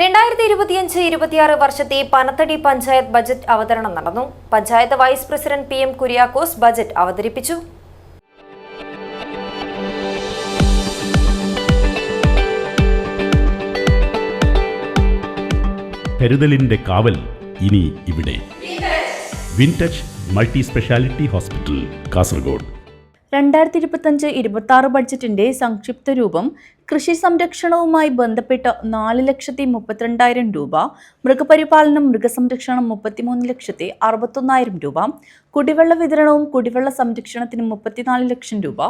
രണ്ടായിരത്തി ഇരുപത്തിയഞ്ച് ഇരുപത്തിയാറ് വർഷത്തെ പനത്തടി പഞ്ചായത്ത് ബജറ്റ് അവതരണം നടന്നു. Panchayat vice president P M Kuriakose budget അവതരിപ്പിച്ചു. കരുതലിന്റെ കാവൽ ഇനി ഇവിടെ. Wintouch multi speciality hospital Kasaragod. രണ്ടായിരത്തി ഇരുപത്തഞ്ച് ഇരുപത്തി ആറ് ബഡ്ജറ്റിന്റെ സംക്ഷിപ്ത രൂപം കൃഷി സംരക്ഷണവുമായി ബന്ധപ്പെട്ട് നാല് ലക്ഷത്തി മുപ്പത്തിരണ്ടായിരം രൂപ മൃഗപരിപാലനം മൃഗസംരക്ഷണം മുപ്പത്തിമൂന്ന് ലക്ഷത്തി അറുപത്തൊന്നായിരം രൂപ കുടിവെള്ള വിതരണവും കുടിവെള്ള സംരക്ഷണത്തിന് മുപ്പത്തിനാല് ലക്ഷം രൂപ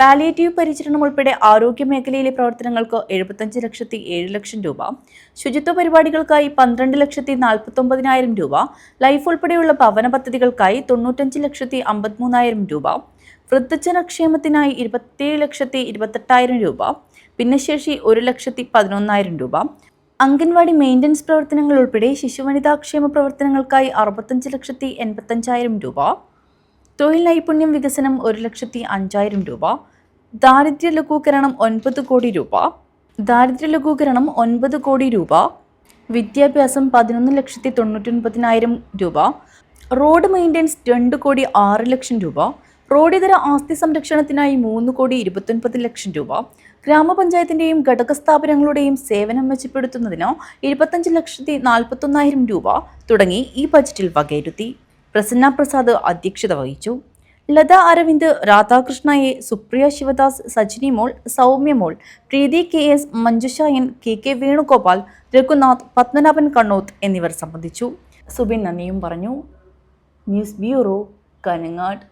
പാലിയേറ്റീവ് പരിചരണം ഉൾപ്പെടെ ആരോഗ്യ മേഖലയിലെ പ്രവർത്തനങ്ങൾക്ക് എഴുപത്തഞ്ച് ലക്ഷത്തി ഏഴ് ലക്ഷം രൂപ ശുചിത്വ പരിപാടികൾക്കായി പന്ത്രണ്ട് ലക്ഷത്തി നാൽപ്പത്തൊമ്പതിനായിരം രൂപ ലൈഫ് ഉൾപ്പെടെയുള്ള ഭവന പദ്ധതികൾക്കായി തൊണ്ണൂറ്റഞ്ച് ലക്ഷത്തി അമ്പത്തിമൂന്നായിരം രൂപ വൃദ്ധജനക്ഷേമത്തിനായി ഇരുപത്തിയേഴ് ലക്ഷത്തി ഇരുപത്തെട്ടായിരം രൂപ ഭിന്നശേഷി ഒരു ലക്ഷത്തി പതിനൊന്നായിരം രൂപ. അംഗൻവാടി മെയിന്റനൻസ് പ്രവർത്തനങ്ങൾ ഉൾപ്പെടെ ശിശുവനിതാക്ഷേമ പ്രവർത്തനങ്ങൾക്കായി അറുപത്തഞ്ച് ലക്ഷത്തി എൺപത്തഞ്ചായിരം രൂപ. തൊഴിൽ നൈപുണ്യം വികസനം ഒരു ലക്ഷത്തി അഞ്ചായിരം രൂപ. ദാരിദ്ര്യ ലഘൂകരണം ഒൻപത് കോടി രൂപ. ദാരിദ്ര്യ ലഘൂകരണം ഒൻപത് കോടി രൂപ. വിദ്യാഭ്യാസം പതിനൊന്ന് ലക്ഷത്തി തൊണ്ണൂറ്റൊൻപതിനായിരം രൂപ. റോഡ് മെയിന്റനൻസ് രണ്ട് കോടി ആറ് ലക്ഷം രൂപ. റോഡിതര ആസ്തി സംരക്ഷണത്തിനായി മൂന്ന് കോടി ഇരുപത്തൊൻപത് ലക്ഷം രൂപ. ഗ്രാമപഞ്ചായത്തിന്റെയും ഘടക സ്ഥാപനങ്ങളുടെയും സേവനം മെച്ചപ്പെടുത്തുന്നതിന് ഇരുപത്തഞ്ച് ലക്ഷത്തി നാൽപ്പത്തൊന്നായിരം രൂപ തുടങ്ങി ഈ ബജറ്റിൽ വകയിരുത്തി. പ്രസന്ന പ്രസാദ് അധ്യക്ഷത വഹിച്ചു. Latha Aravind Radhakrishna A Supriya Sivadas Sajini Mol Soumya Mol Preethi K S Manjusha N K K Venugopal Raghunath Padmanabhan Kannoth എന്നിവർ സംബന്ധിച്ചു. സുബിൻ നന്ദിയും പറഞ്ഞു. News bureau Kanhangad.